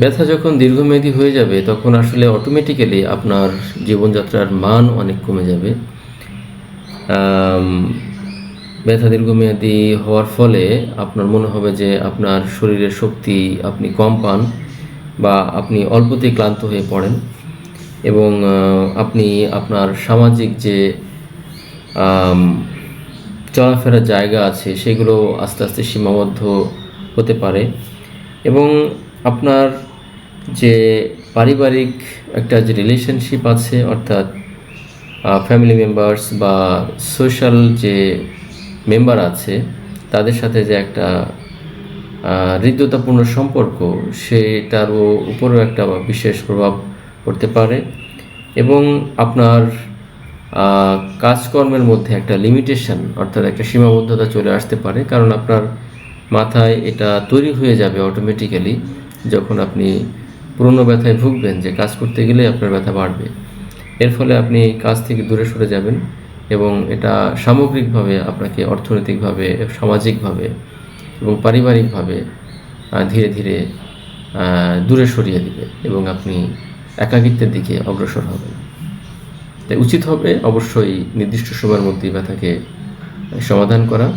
ব্যথা যখন দীর্ঘমেয়াদী হয়ে যাবে, তখন আসলে অটোমেটিক্যালি আপনার জীবনযাত্রার মান অনেক কমে যাবে। ব্যথা দীর্ঘমেয়াদী হওয়ার ফলে আপনার মনে হবে যে আপনার শরীরের শক্তি আপনি কম পান বা আপনি অল্পতেই ক্লান্ত হয়ে পড়েন এবং আপনি আপনার সামাজিক যে চলাফেরার জায়গা আছে, সেগুলো আস্তে আস্তে সীমাবদ্ধ হতে পারে এবং আপনার যে পারিবারিক একটা যে রিলেশনশিপ আছে, অর্থাৎ ফ্যামিলি মেম্বার্স বা সোশ্যাল যে মেম্বার আছে, তাদের সাথে যে একটা হৃদ্যতাপূর্ণ সম্পর্ক, সেটারও উপরেও একটা বিশেষ প্রভাব পড়তে পারে এবং আপনার কাজকর্মের মধ্যে একটা লিমিটেশন অর্থাৎ একটা সীমাবদ্ধতা চলে আসতে পারে, কারণ আপনার মাথায় এটা তৈরি হয়ে যাবে অটোমেটিক্যালি যখন আপনি পুরনো ব্যথায় ভুগবেন যে কাজ করতে গেলে আপনার ব্যথা বাড়বে, এর ফলে আপনি কাজ থেকে দূরে সরে যাবেন এবং এটা সামগ্রিকভাবে আপনাকে অর্থনৈতিকভাবে, সামাজিকভাবে এবং পারিবারিকভাবে ধীরে ধীরে দূরে সরিয়ে দিবে এবং আপনি একাকিত্বের দিকে অগ্রসর হবেন। তাই উচিত হবে অবশ্যই নির্দিষ্ট সময়ের মধ্যে ব্যথাকে সমাধান করা।